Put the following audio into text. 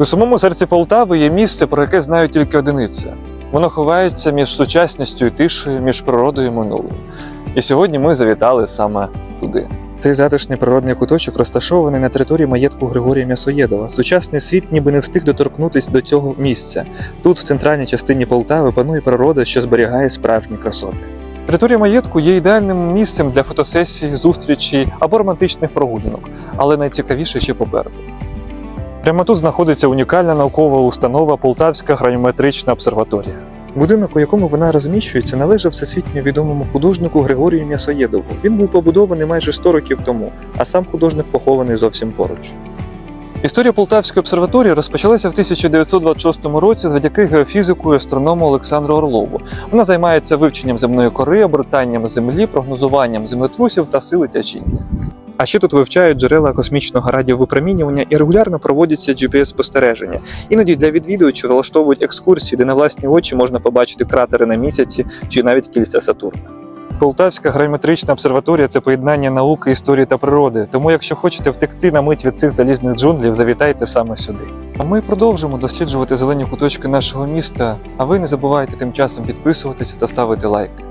У самому серці Полтави є місце, про яке знають тільки одиниці. Воно ховається між сучасністю і тишею, між природою і минулим. І сьогодні ми завітали саме туди. Цей затишний природний куточок розташований на території маєтку Григорія М'ясоєдова. Сучасний світ ніби не встиг доторкнутися до цього місця. Тут, в центральній частині Полтави, панує природа, що зберігає справжні красоти. Територія маєтку є ідеальним місцем для фотосесій, зустрічей або романтичних прогулянок, але найцікавіше ще попереду. Прямо тут знаходиться унікальна наукова установа Полтавська граньометрична обсерваторія. Будинок, у якому вона розміщується, належав всесвітньо відомому художнику Григорію М'ясоєдову. Він був побудований майже 100 років тому, а сам художник похований зовсім поруч. Історія Полтавської обсерваторії розпочалася в 1926 році завдяки геофізику і астроному Олександру Орлову. Вона займається вивченням земної кори, обертанням землі, прогнозуванням землетрусів та сили тячіння. А ще тут вивчають джерела космічного радіовипромінювання і регулярно проводяться GPS-спостереження. Іноді для відвідувачів влаштовують екскурсії, де на власні очі можна побачити кратери на місяці чи навіть кільця Сатурна. Полтавська геометрична обсерваторія це поєднання науки, історії та природи. Тому, якщо хочете втекти на мить від цих залізних джунглів, завітайте саме сюди. А ми продовжимо досліджувати зелені куточки нашого міста. А ви не забувайте тим часом підписуватися та ставити лайки.